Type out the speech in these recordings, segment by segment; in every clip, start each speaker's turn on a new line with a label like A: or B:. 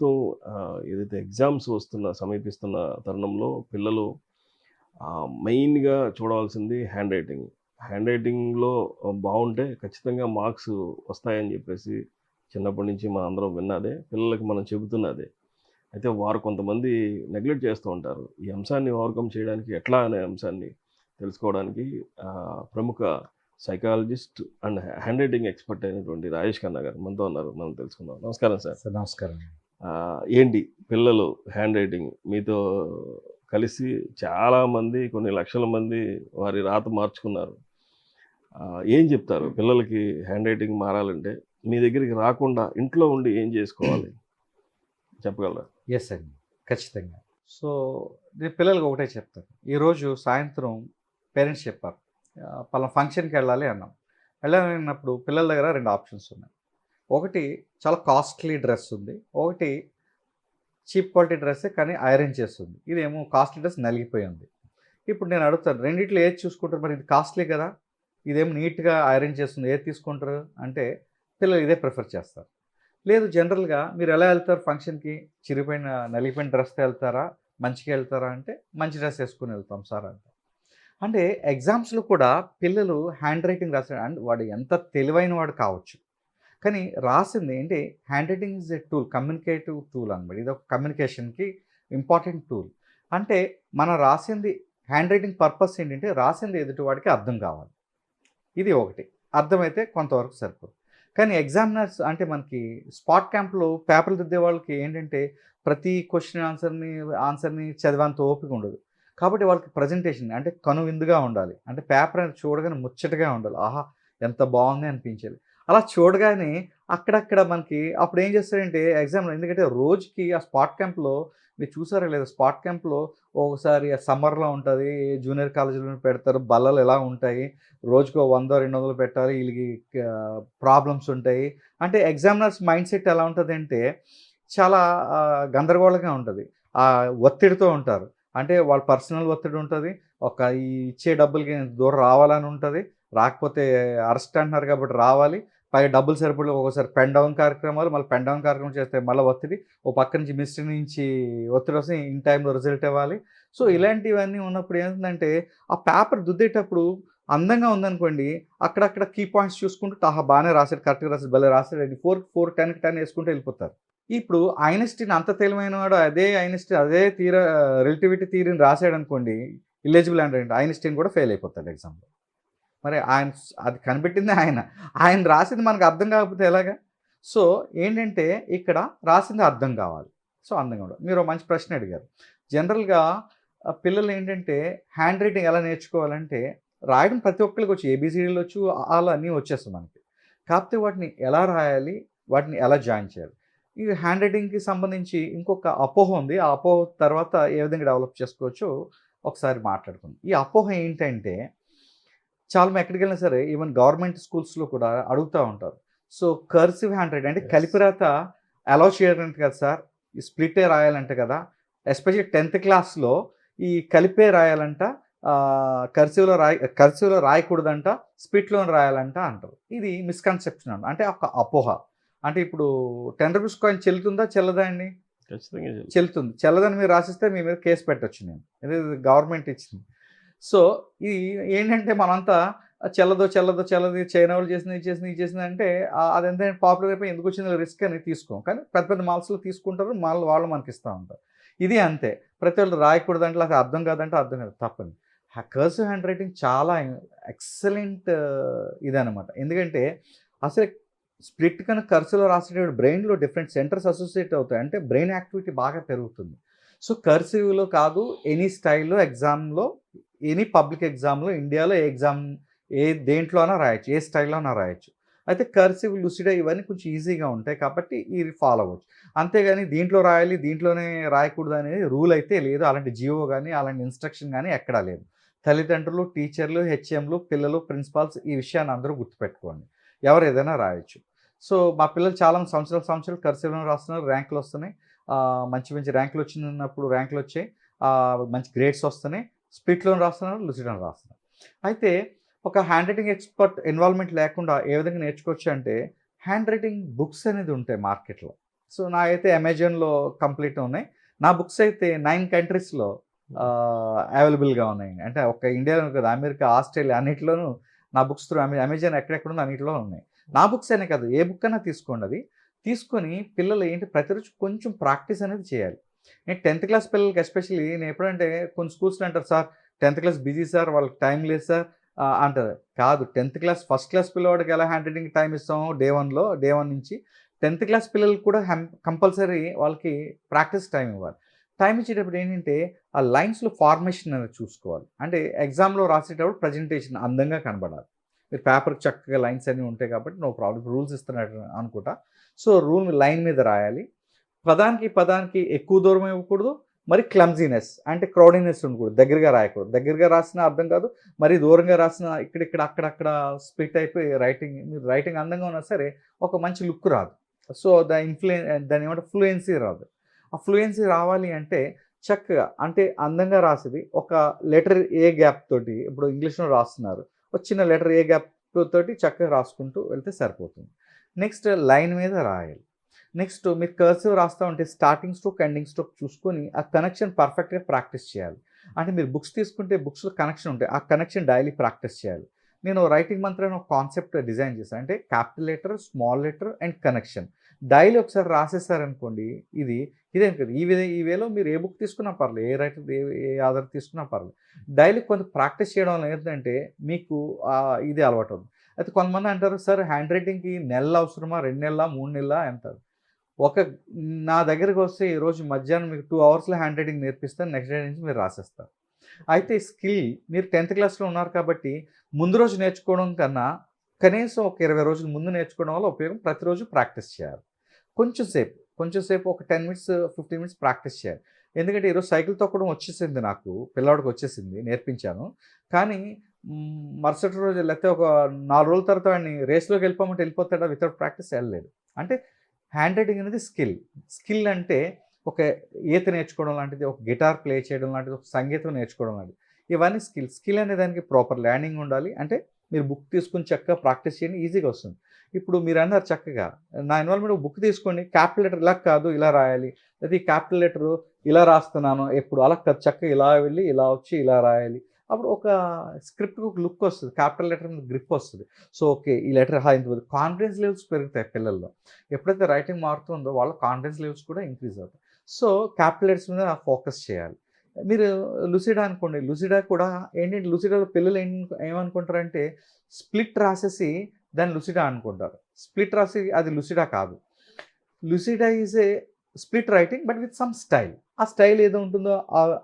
A: ప్రస్తుతం ఏదైతే ఎగ్జామ్స్ వస్తున్న సమీపిస్తున్న తరుణంలో పిల్లలు మెయిన్గా చూడవలసింది హ్యాండ్ రైటింగ్. హ్యాండ్ రైటింగ్లో బాగుంటే ఖచ్చితంగా మార్క్స్ వస్తాయని చెప్పేసి చిన్నప్పటి నుంచి మా అందరం విన్నదే పిల్లలకి మనం చెబుతున్నదే. అయితే వారు కొంతమంది నెగ్లెక్ట్ చేస్తూ ఉంటారు. ఈ అంశాన్ని ఓవర్కమ్ చేయడానికి ఎట్లా అనే అంశాన్ని తెలుసుకోవడానికి ప్రముఖ psychologist and hand writing expert అయినటువంటి రాజేష్ ఖన్నా గారు మనతో ఉన్నారు. మనం తెలుసుకుందాం. నమస్కారం సార్.
B: సార్ నమస్కారం.
A: ఏంటి పిల్లలు హ్యాండ్ రైటింగ్? మీతో కలిసి చాలామంది కొన్ని లక్షల మంది వారి రాత మార్చుకున్నారు. ఏం చెప్తారు? పిల్లలకి హ్యాండ్ రైటింగ్ మారాలంటే మీ దగ్గరికి రాకుండా ఇంట్లో ఉండి ఏం చేసుకోవాలి? చెప్పగలరా?
B: ఎస్ అండి ఖచ్చితంగా. సో నేను పిల్లలకి ఒకటే చెప్తాను. ఈరోజు సాయంత్రం పేరెంట్స్ చెప్పారు. పలానా ఫంక్షన్కి వెళ్ళాలి అన్నాం. వెళ్ళాలన్నప్పుడు పిల్లల దగ్గర రెండు ఆప్షన్స్ ఉన్నాయి. ఒకటి చాలా కాస్ట్లీ డ్రెస్ ఉంది. ఒకటి చీప్ క్వాలిటీ డ్రెస్ కానీ ఐరన్ చేస్తుంది. ఇదేమో కాస్ట్లీ డ్రెస్ నలిగిపోయి ఉంది. ఇప్పుడు నేను అడుగుతాను రెండిట్లో ఏది చూసుకుంటారు? మరి ఇది కాస్ట్లీ కదా? ఇదేం నీట్గా ఐరన్ చేస్తుంది? ఏది తీసుకుంటారు? అంటే పిల్లలు ఇదే ప్రిఫర్ చేస్తారు. లేదు జనరల్గా మీరు ఎలా వెళ్తారు ఫంక్షన్కి? చిరిపోయిన నలిగిపోయిన డ్రెస్తో వెళ్తారా? మంచిగా వెళ్తారా? అంటే మంచి డ్రెస్ వేసుకుని వెళ్తాం సార్ అంట అంటే ఎగ్జామ్స్లో కూడా పిల్లలు హ్యాండ్ రైటింగ్ రాసాడు అండ్ వాడు ఎంత తెలివైన వాడు కావచ్చు. కానీ రాసింది ఏంటి? Handwriting is a tool communicative tool అనమాట ఇది ఒక కమ్యూనికేషన్కి ఇంపార్టెంట్ టూల్ అంటే మనం రాసింది హ్యాండ్ రైటింగ్ పర్పస్ ఏంటంటే రాసింది ఎదుటి వాడికి అర్థం కావాలి. ఇది ఒకటి. అర్థమైతే కొంతవరకు సరిపోదు. కానీ ఎగ్జామినర్స్ అంటే మనకి స్పాట్ క్యాంప్లో పేపర్లు దిద్దే వాళ్ళకి ఏంటంటే ప్రతి క్వశ్చన్ ఆన్సర్ని ఆన్సర్ని చదివేంత ఓపిక ఉండదు. కాబట్టి వాళ్ళకి ప్రజెంటేషన్ అంటే కనువిందుగా ఉండాలి. అంటే పేపర్ అనేది చూడగానే ముచ్చటగా ఉండాలి. ఆహా ఎంత బాగుంది అనిపించాలి అలా చూడగానే అక్కడక్కడ మనకి అప్పుడు ఏం చేస్తారంటే ఎగ్జామ్లో ఎందుకంటే రోజుకి ఆ స్పాట్ క్యాంప్లో మీరు చూసారా లేదా స్పాట్ క్యాంప్లో ఒకసారి సమ్మర్లో ఉంటుంది జూనియర్ కాలేజీలో పెడతారు బల్లలు ఎలా ఉంటాయి రోజుకో వంద రెండు వందలు పెట్టాలి వీళ్ళకి ప్రాబ్లమ్స్ ఉంటాయి. అంటే ఎగ్జామినర్స్ మైండ్ సెట్ ఎలా ఉంటుంది అంటే చాలా గందరగోళంగా ఉంటుంది. ఆ ఒత్తిడితో ఉంటారు. అంటే వాళ్ళ పర్సనల్ ఒత్తిడి ఉంటుంది. ఒక ఈ ఇచ్చే డబ్బులకి దూరం రావాలని ఉంటుంది. రాకపోతే అరెస్ట్ అంటున్నారు కాబట్టి రావాలి. పైగా డబ్బులు సరిపడి ఒకసారి పెన్ డౌన్ కార్యక్రమాలు మళ్ళీ పెన్ డౌన్ కార్యక్రమం చేస్తే మళ్ళీ ఒత్తిడి. ఓ పక్క నుంచి మిస్టర్ నుంచి ఒత్తిడి వస్తే ఇన్ టైంలో రిజల్ట్ ఇవ్వాలి. సో ఇలాంటివన్నీ ఉన్నప్పుడు ఏంటంటే ఆ పేపర్ దుద్దేటప్పుడు అందంగా ఉందనుకోండి అక్కడక్కడ కీ పాయింట్స్ చూసుకుంటూ ఆహా బాగానే రాశాడు కరెక్ట్గా రాశాడు భలే రాశాడు ఫోర్ ఫోర్ టెన్కి టెన్ వేసుకుంటూ వెళ్ళిపోతారు. ఇప్పుడు ఐనస్టీన్ అంత తెలివైన వాడు అదే ఐనస్టీన్ అదే తీర రిలేటివిటీ థీరీని రాశాడు అనుకోండి ఇలిజిబుల్ అంటే ఐనస్టీన్ కూడా ఫెయిల్ అయిపోతాడు ఎగ్జామ్లో. మరి ఆయన అది కనిపెట్టింది ఆయన. ఆయన రాసింది మనకు అర్థం కాకపోతే ఎలాగా? సో ఏంటంటే ఇక్కడ రాసింది అర్థం కావాలి. సో అందంగా ఉండదు మీరు మంచి ప్రశ్న అడిగారు. జనరల్గా పిల్లలు ఏంటంటే హ్యాండ్ రైటింగ్ ఎలా నేర్చుకోవాలంటే రాయడం ప్రతి ఒక్కరికి వచ్చి. ఏబీసీడీలు వచ్చు అలా అన్నీ వచ్చేస్తాయి మనకి. కాకపోతే వాటిని ఎలా రాయాలి? వాటిని ఎలా జాయిన్ చేయాలి? ఈ హ్యాండ్ రైటింగ్కి సంబంధించి ఇంకొక అపోహ ఉంది. ఆ అపోహ తర్వాత ఏ విధంగా డెవలప్ చేసుకోవచ్చో ఒకసారి మాట్లాడుకుందాం. ఈ అపోహ ఏంటంటే చాలా మంది ఎక్కడికి వెళ్ళినా సరే ఈవెన్ గవర్నమెంట్ స్కూల్స్లో కూడా అడుగుతూ ఉంటారు. సో కర్సివ్ హ్యాండ్ రైటింగ్ అంటే. కలిపిరాత అలౌ చేయడానికి కదా సార్. ఈ స్ప్లిటే రాయాలంట కదా. ఎస్పెషల్లీ టెన్త్ క్లాస్లో ఈ కలిపే రాయాలంట కర్సివ్లో రాయ కర్సివ్లో రాయకూడదంట స్ప్లిట్లో రాయాలంట అంటారు. ఇది మిస్కన్సెప్షన్ అంట అంటే ఒక అపోహ. అంటే ఇప్పుడు టెన్ రూపీస్ కాయిన్ చెల్లుతుందా చెల్లదా అండి?
A: ఖచ్చితంగా.
B: చెల్లుతుంది. చెల్లదని మీరు రాసిస్తే మీ మీద కేసు పెట్టొచ్చు నేను. ఇది గవర్నమెంట్ ఇచ్చింది. సో ఇది ఏంటంటే మనంతా చెల్లదో చెల్లదో చెల్లది చైనా వాళ్ళు చేసింది ఇది చేసింది ఇది చేసింది అంటే అదంతా అది ఎంత పాపులర్ అయిపోయి ఎందుకు వచ్చింది రిస్క్ అని తీసుకోం. కానీ పెద్ద పెద్ద మాల్స్లో తీసుకుంటారు మాల్ వాళ్ళు మనకి ఇస్తూ ఉంటారు. ఇది అంతే. ప్రతి వాళ్ళు రాయకూడదు అంటే అర్థం కాదంటే అర్థం కాదు. తప్పని కర్సివ్ హ్యాండ్ రైటింగ్ చాలా ఎక్సలెంట్ ఇదనమాట ఎందుకంటే అసలు స్ప్లిట్ కన్నా కర్సులో రాసేటప్పుడు బ్రెయిన్లో డిఫరెంట్ సెంటర్స్ అసోసియేట్ అవుతాయి. అంటే బ్రెయిన్ యాక్టివిటీ బాగా పెరుగుతుంది. సో కర్సివ్లో కాదు ఎనీ స్టైల్లో ఎగ్జామ్లో ఎనీ పబ్లిక్ ఎగ్జామ్లో ఇండియాలో ఏ ఎగ్జామ్ ఏ దేంట్లో అయినా రాయొచ్చు ఏ స్టైల్లో అయినా రాయొచ్చు. అయితే కర్సివ్ లుసిడా ఇవన్నీ కొంచెం ఈజీగా ఉంటాయి కాబట్టి ఇది ఫాలో అవ్వచ్చు. అంతేగాని దీంట్లో రాయాలి దీంట్లోనే రాయకూడదు అనేది రూల్ అయితే లేదు. అలాంటి జియో కానీ అలాంటి ఇన్స్ట్రక్షన్ కానీ ఎక్కడా లేదు. తల్లిదండ్రులు టీచర్లు హెచ్ఎంలు పిల్లలు ప్రిన్సిపాల్స్ ఈ విషయాన్ని అందరూ గుర్తుపెట్టుకోండి. ఎవరు ఏదైనా రాయొచ్చు. సో మా పిల్లలు చాలా సంవత్సరాల సంవత్సరాలు కర్సివ్లో రాస్తున్నారు ర్యాంకులు వస్తున్నాయి. మంచి మంచి ర్యాంకులు వచ్చినప్పుడు ర్యాంకులు వచ్చాయి. మంచి గ్రేడ్స్ వస్తున్నాయి. స్ప్లిట్లో రాస్తున్నారు లుసిడో రాస్తున్నారు. అయితే ఒక హ్యాండ్ రైటింగ్ ఎక్స్పర్ట్ ఇన్వాల్వ్మెంట్ లేకుండా ఏ విధంగా నేర్చుకోవచ్చు అంటే హ్యాండ్ రైటింగ్ బుక్స్ అనేది ఉంటాయి మార్కెట్లో. సో నా అయితే అమెజాన్లో కంప్లీట్ ఉన్నాయి. నా బుక్స్ అయితే నైన్ కంట్రీస్లో అవైలబుల్గా ఉన్నాయి. అంటే ఒక ఇండియాలో కదా అమెరికా ఆస్ట్రేలియా అన్నింటిలోనూ నా బుక్స్ త్రూ అమెజాన్ ఎక్కడెక్కడ ఉందో అన్నింటిలో ఉన్నాయి. నా బుక్స్ అనే కాదు ఏ బుక్ అయినా తీసుకోండి అది. తీసుకొని పిల్లలు ఏంటి ప్రతిరోజు కొంచెం ప్రాక్టీస్ అనేది చేయాలి. టెన్త్ క్లాస్ పిల్లలకి ఎస్పెషల్లీ నేను ఎప్పుడంటే కొన్ని స్కూల్స్లో అంటారు sir tenth class busy sir వాళ్ళకి టైం లేదు సార్. అంటారు. కాదు టెన్త్ క్లాస్ ఫస్ట్ క్లాస్ పిల్లవాడికి ఎలా హ్యాండ్ రైటింగ్ టైం ఇస్తాం డే వన్లో డే వన్ నుంచి టెన్త్ క్లాస్ పిల్లలకి కూడా కంపల్సరీ వాళ్ళకి ప్రాక్టీస్ టైం ఇవ్వాలి. టైం ఇచ్చేటప్పుడు ఏంటంటే ఆ లైన్స్లో ఫార్మేషన్ అనేది చూసుకోవాలి. అంటే ఎగ్జామ్లో రాసేటప్పుడు ప్రజెంటేషన్ అందంగా కనబడాలి. మీరు పేపర్ చక్కగా లైన్స్ అన్నీ ఉంటాయి కాబట్టి నో ప్రాబ్లం రూల్స్ ఇస్తున్నట్టు అనుకుంటా. సో రూల్ లైన్ మీద రాయాలి. పదానికి పదానికి ఎక్కువ దూరం ఇవ్వకూడదు మరి క్లమ్జీనెస్ అంటే క్రౌడీనెస్ ఉండకూడదు దగ్గరగా రాయకూడదు. దగ్గరగా రాసిన అర్థం కాదు మరి దూరంగా రాసిన ఇక్కడిక్కడ అక్కడక్కడ స్ప్లిట్ అయిపోయి రైటింగ్ మీరు రైటింగ్ అందంగా ఉన్నా సరే ఒక మంచి లుక్ రాదు. సో దా ఇన్ఫ్లుయెన్ దాని ఏమంటే ఫ్లూయెన్సీ రాదు. ఆ ఫ్లూయెన్సీ రావాలి అంటే చక్కగా అంటే అందంగా రాసేది ఒక లెటర్ ఏ గ్యాప్ తోటి ఇప్పుడు ఇంగ్లీష్లో రాస్తున్నారు. ఒక చిన్న లెటర్ ఏ గ్యాప్ తోటి చక్కగా రాసుకుంటూ వెళ్తే సరిపోతుంది. నెక్స్ట్ లైన్ మీద రాయాలి. నెక్స్ట్ మీరు కర్సివ్ రాస్తూ ఉంటే స్టార్టింగ్ స్ట్రోక్ ఎండింగ్ స్ట్రోక్ చూసుకొని ఆ కనెక్షన్ పర్ఫెక్ట్గా ప్రాక్టీస్ చేయాలి. అంటే మీరు బుక్స్ తీసుకుంటే బుక్స్లో కనెక్షన్ ఉంటాయి ఆ కనెక్షన్ డైలీ ప్రాక్టీస్ చేయాలి. నేను రైటింగ్ మంత్రం ఒక కాన్సెప్ట్ డిజైన్ చేశాను. అంటే capital letter small letter and connection. Daily ఒకసారి రాసేసారనుకోండి ఇది ఇదే కదా ఈ విధ ఈ వేలో మీరు ఏ బుక్ తీసుకున్నా పర్లేదు ఏ రైటర్ ఏ ఏ ఆధార్ తీసుకున్నా పర్లేదు డైలీ కొంత ప్రాక్టీస్ చేయడం వల్ల ఏంటంటే మీకు ఇది అలవాటు అవుతుంది. అయితే కొంతమంది అంటారు సార్ హ్యాండ్ రైటింగ్కి నెలలు అవసరమా? రెండు నెలల? మూడు నెలల? అంటారు. ఒక నా దగ్గరకు వస్తే ఈరోజు మధ్యాహ్నం మీకు టూ అవర్స్లో హ్యాండ్ రైటింగ్ నేర్పిస్తాను నెక్స్ట్ డే నుంచి మీరు రాసేస్తారు అయితే స్కిల్ మీరు టెన్త్ క్లాస్లో ఉన్నారు కాబట్టి ముందు రోజు నేర్చుకోవడం కన్నా కనీసం ఒక ఇరవై రోజుల ముందు నేర్చుకోవడం వల్ల ఉపయోగం ప్రతిరోజు ప్రాక్టీస్ చేయాలి. కొంచెం సేపు కొంచెం సేపు ఒక ten minutes fifteen minutes practice చేయాలి. ఎందుకంటే ఈరోజు సైకిల్ తొక్కడం వచ్చేసింది నాకు పిల్లవాడికి వచ్చేసింది నేర్పించాను. కానీ మరుసటి రోజు లేకపోతే ఒక నాలుగు రోజుల తర్వాత వాడిని రేస్లోకి వెళ్ళిపోమంటే వెళ్ళిపోతాడా? వితౌట్ ప్రాక్టీస్ వెళ్ళలేదు. అంటే హ్యాండ్ రైటింగ్ అనేది స్కిల్. స్కిల్ అంటే ఒక ఈత నేర్చుకోవడం లాంటిది ఒక గిటార్ ప్లే చేయడం లాంటిది ఒక సంగీతం నేర్చుకోవడం లాంటిది. ఇవన్నీ స్కిల్. స్కిల్ అనే దానికి ప్రాపర్ ల్యాండింగ్ ఉండాలి. అంటే మీరు బుక్ తీసుకుని చక్కగా ప్రాక్టీస్ చేయండి ఈజీగా వస్తుంది. ఇప్పుడు మీరు అన్నారు చక్కగా నా ఇన్వాల్వ్మెంట్ బుక్ తీసుకోండి క్యాపిటల్ లెటర్ ఇలా కాదు ఇలా రాయాలి. లేదా ఈ క్యాపిటల్ లెటర్ ఇలా రాస్తున్నాను ఎప్పుడు అలా కాదు చక్కగా ఇలా వెళ్ళి ఇలా వచ్చి ఇలా రాయాలి. అప్పుడు ఒక స్క్రిప్ట్ ఒక లుక్ వస్తుంది క్యాపిటల్ లెటర్ మీద గ్రిప్ వస్తుంది. సో ఓకే ఈ లెటర్ హా ఇంత కాన్ఫిడెన్స్ లెవెల్స్ పెరుగుతాయి పిల్లల్లో. ఎప్పుడైతే రైటింగ్ మారుతుందో వాళ్ళ కాన్ఫిడెన్స్ లెవెల్స్ కూడా ఇంక్రీజ్ అవుతాయి. సో క్యాపిటల్ లెటర్స్ మీద ఫోకస్ చేయాలి. మీరు లుసిడా అనుకోండి లుసిడా కూడా ఏంటంటే లుసిడాలో పిల్లలు ఏం ఏమనుకుంటారంటే స్ప్లిట్ రాసేసి దాన్ని లుసిడా అనుకుంటారు. స్ప్లిట్ రాసి అది లుసిడా కాదు. Lucida is a split writing but with some style. ఆ స్టైల్ ఏదో ఉంటుందో ఆ-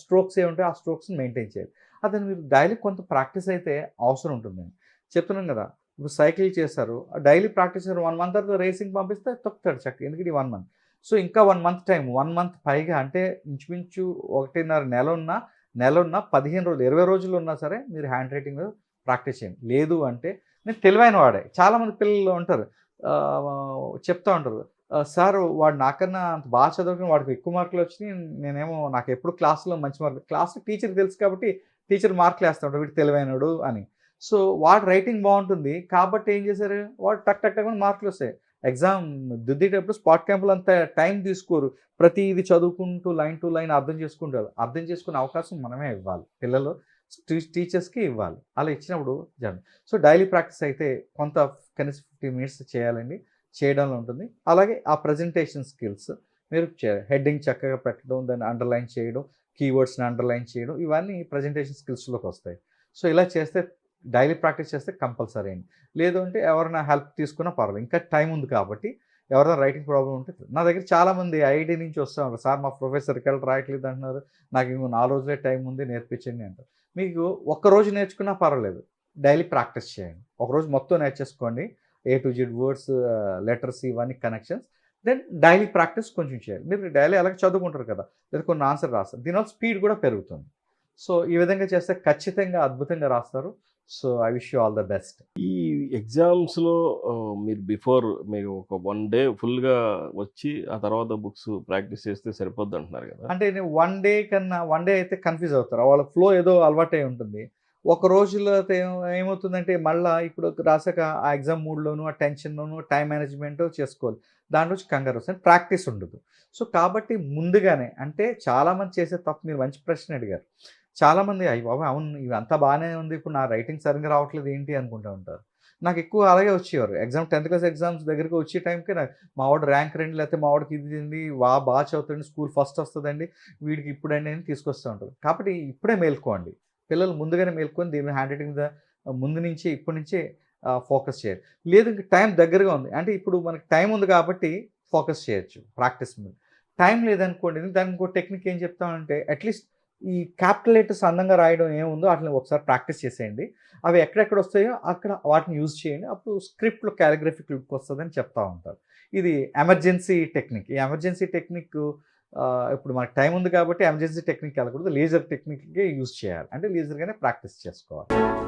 B: స్ట్రోక్స్ ఏ ఉంటాయో ఆ స్ట్రోక్స్ని మెయింటైన్ చేయాలి. అతను మీరు డైలీ కొంత ప్రాక్టీస్ అయితే అవసరం ఉంటుందండి చెప్తున్నాను కదా ఇప్పుడు సైకిల్ చేస్తారు డైలీ ప్రాక్టీస్ వన్ మంత్ తర్వాత రేసింగ్ పంపిస్తే తొక్కుతాడు చక్క ఎందుకంటే వన్ మంత్. సో ఇంకా one month time one month పైగా అంటే ఇంచుమించు ఒకటిన్నర నెల ఉన్నా నెల ఉన్నా పదిహేను రోజులు ఇరవై రోజులు ఉన్నా సరే మీరు హ్యాండ్ రైటింగ్ ప్రాక్టీస్ చేయండి. లేదు అంటే నేను తెలివైన వాడే. చాలామంది పిల్లలు ఉంటారు చెప్తూ చెప్తా ఉంటారు సార్ వాడు నాకన్నా అంత బాగా చదువుకుని వాడికి ఎక్కువ మార్కులు వచ్చినాయి. నేనేమో నాకు ఎప్పుడు క్లాస్లో మంచి మార్కులు క్లాస్ టీచర్ తెలుసు కాబట్టి టీచర్ మార్కులు వేస్తాడు వీడు తెలివైనడు అని. సో వాడు రైటింగ్ బాగుంటుంది కాబట్టి ఏం చేశారు? వాడు టక్ టక్ టక్ మార్కులు వస్తాయి. ఎగ్జామ్ దిద్దేటప్పుడు స్పాట్ క్యాంపులు అంత టైం తీసుకోరు. ప్రతి ఇది చదువుకుంటూ లైన్ టు లైన్ అర్థం చేసుకుంటారు. అర్థం చేసుకునే అవకాశం మనమే ఇవ్వాలి. పిల్లలు టీచర్స్కి ఇవ్వాలి. అలా ఇచ్చినప్పుడు జరగదు సో డైలీ ప్రాక్టీస్ అయితే కొంత కనీసం ఫిఫ్టీ మినిట్స్ చేయాలండి. చేయడంలో ఉంటుంది. అలాగే ఆ ప్రజెంటేషన్ స్కిల్స్ మీరు హెడ్డింగ్ చక్కగా పెట్టడం దాన్ని అండర్లైన్ చేయడం కీవర్డ్స్ని అండర్లైన్ చేయడం ఇవన్నీ ప్రజెంటేషన్ స్కిల్స్లోకి వస్తాయి. సో ఇలా చేస్తే డైలీ ప్రాక్టీస్ చేస్తే కంపల్సరీ అండి. లేదు అంటే ఎవరైనా హెల్ప్ తీసుకున్నా పర్వాలేదు. ఇంకా టైం ఉంది కాబట్టి ఎవరైనా రైటింగ్ ప్రాబ్లం ఉంటే నా దగ్గర చాలామంది ఐఐటి నుంచి వస్తున్నారు. సార్ మా ప్రొఫెసర్ ఇక్కడ రాయట్లేదు అంటున్నారు. నాకు ఇంకో నాలుగు రోజులే టైం ఉంది నేర్పించండి అంటారు. మీకు ఒక్క రోజు నేర్చుకున్నా పర్వాలేదు. డైలీ ప్రాక్టీస్ చేయండి. ఒక రోజు మొత్తం నేర్చేసుకోండి. A to Z words letters ఇవన్నీ కనెక్షన్స్ దెన్ డైలీ ప్రాక్టీస్ కొంచెం చేయాలి. మీరు డైలీ అలాగే చదువుకుంటారు కదా లేదా కొన్ని ఆన్సర్ రాస్తారు. దీనివల్ల స్పీడ్ కూడా పెరుగుతుంది. సో ఈ విధంగా చేస్తే ఖచ్చితంగా అద్భుతంగా రాస్తారు. So I wish you all the best
A: ఈ ఎగ్జామ్స్లో మీరు బిఫోర్ మీరు ఒక వన్ డే ఫుల్గా వచ్చి ఆ తర్వాత బుక్స్ ప్రాక్టీస్ చేస్తే సరిపోద్ది అంటున్నారు కదా.
B: అంటే నేను వన్ డే కన్నా వన్ డే అయితే కన్ఫ్యూజ్ అవుతారు. వాళ్ళ ఫ్లో ఏదో అలవాటే ఉంటుంది. ఒక రోజులో అయితే ఏమవుతుందంటే మళ్ళీ ఇప్పుడు రాసాక ఆ ఎగ్జామ్ మూడ్లోను ఆ టెన్షన్లోను టైం మేనేజ్మెంట్ చేసుకోవాలి. దాని నుంచి కంగారు వస్తుంది. ప్రాక్టీస్ ఉండదు. సో కాబట్టి ముందుగానే అంటే చాలామంది చేసే తప్పు మీరు మంచి ప్రశ్న అడిగారు. చాలామంది అయ్యి బాబా అవును ఇవి బాగానే ఉంది. ఇప్పుడు నా రైటింగ్ సరిగ్గా రావట్లేదు. ఏంటి అనుకుంటూ ఉంటారు. నాకు ఎక్కువ అలాగే వచ్చేవారు. ఎగ్జామ్ టెన్త్ క్లాస్ ఎగ్జామ్స్ దగ్గరికి వచ్చే టైంకి నాకు మా వాడు ర్యాంక్ రెండు లేకపోతే మా వాడికి ఇది తింది వా బాగా చదువుతుంది స్కూల్ ఫస్ట్ వస్తుందండి. వీడికి ఇప్పుడండి అని తీసుకొస్తూ ఉంటారు. కాబట్టి ఇప్పుడే మేల్కోండి. పిల్లలు ముందుగానే మేల్కొని దీని హ్యాండ్ రైటింగ్ మీద ముందు నుంచి ఇప్పటి నుంచే ఫోకస్ చేయాలి లేదు టైం దగ్గరగా ఉంది. అంటే ఇప్పుడు మనకి టైం ఉంది కాబట్టి ఫోకస్ చేయొచ్చు ప్రాక్టీస్ మీద. టైం లేదనుకోండి దానికి ఇంకో టెక్నిక్ ఏం చెప్తామంటే అట్లీస్ట్ ఈ క్యాపిటల్ లెటర్స్ అందంగా రాయడం ఏముందో వాటిని ఒకసారి ప్రాక్టీస్ చేసేయండి. అవి ఎక్కడెక్కడ వస్తాయో అక్కడ వాటిని యూజ్ చేయండి. అప్పుడు స్క్రిప్ట్లో క్యాలిగ్రఫిక్ లుక్ వస్తుందని చెప్తా ఉంటారు. ఇది ఎమర్జెన్సీ టెక్నిక్ ఈ ఎమర్జెన్సీ టెక్నిక్ ఇప్పుడు మనకు టైం ఉంది కాబట్టి ఎమర్జెన్సీ టెక్నిక్ వెళ్ళకూడదు. లేజర్ టెక్నిక్గా యూజ్ చేయాలి. అంటే లేజర్గానే ప్రాక్టీస్ చేసుకోవాలి.